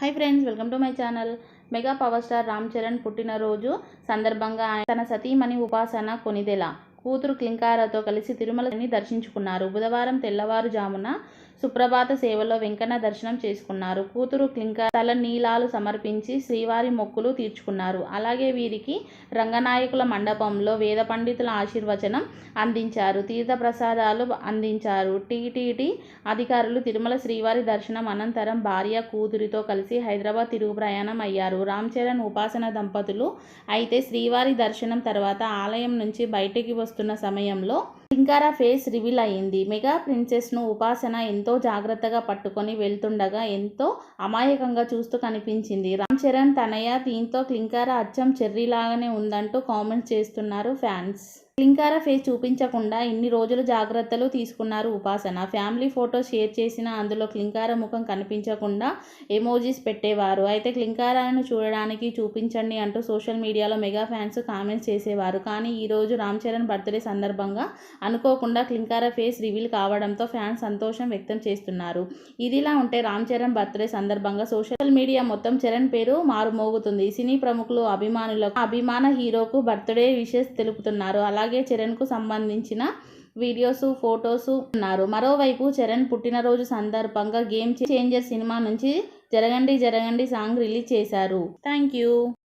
Hi friends welcome to my channel mega power star Ram Charan పుట్టినరోజు సందర్భంగా ఆయన తన సతీమణి ఉపాసన కొనిదెల. కూతురు క్లింకారతో కలిసి తిరుమలని దర్శించుకున్నారు. బుధవారం తెల్లవారుజామున సుప్రభాత సేవలో వెంకన్న దర్శనం చేసుకున్నారు. కూతురు క్లింక తల నీలాలు సమర్పించి శ్రీవారి మొక్కులు తీర్చుకున్నారు. అలాగే వీరికి రంగనాయకుల మండపంలో వేద పండితుల ఆశీర్వచనం అందించారు. తీర్థ ప్రసాదాలు అందించారు. టీటీడీ అధికారులు తిరుమల శ్రీవారి దర్శనం అనంతరం భార్య కూతురితో కలిసి హైదరాబాద్ తిరుగు ప్రయాణం అయ్యారు. రామ్ చరణ్ ఉపాసన దంపతులు అయితే శ్రీవారి దర్శనం తర్వాత ఆలయం నుంచి బయటికి వస్తున్న సమయంలో లింకారా ఫేస్ రివీల్ అయింది మెగా ప్రిన్సెస్ను ఉపాసన ఎంతో ఎంతో జాగ్రత్తగా పట్టుకొని వెళ్తుండగా ఎంతో అమాయకంగా చూస్తూ కనిపించింది. రామ్ చరణ్ తనయ దీంతో క్లింకారా అచ్చం చెర్రీలాగానే ఉందంటూ కామెంట్స్ చేస్తున్నారు ఫ్యాన్స్. క్లింకార ఫేస్ చూపించకుండా ఇన్ని రోజులు జాగ్రత్తలు తీసుకున్నారు ఉపాసన. ఫ్యామిలీ ఫోటో షేర్ చేసిన అందులో క్లింకార ముఖం కనిపించకుండా ఎమోజీస్ పెట్టేవారు. అయితే క్లింకారాను చూడడానికి చూపించండి అంటూ సోషల్ మీడియాలో మెగా ఫ్యాన్స్ కామెంట్స్ చేసేవారు. కానీ ఈరోజు రామ్ చరణ్ బర్త్డే సందర్భంగా అనుకోకుండా క్లింకార ఫేస్ రివీల్ కావడంతో ఫ్యాన్స్ సంతోషం వ్యక్తం చేస్తున్నారు. ఇదిలా ఉంటే రామ్ చరణ్ బర్త్డే సందర్భంగా సోషల్ మీడియా మొత్తం చరణ్ పేరు మారుమోగుతుంది. సినీ ప్రముఖులు అభిమానులకు అభిమాన హీరోకు బర్త్డే విషెస్ తెలుపుతున్నారు. అలాగే చరణ్కు సంబంధించిన వీడియోస్ ఫొటోస్ ఉన్నారు. మరోవైపు చరణ్ పుట్టినరోజు సందర్భంగా గేమ్ చేంజర్ సినిమా నుంచి జరగండి జరగండి సాంగ్ రిలీజ్ చేశారు. Thank you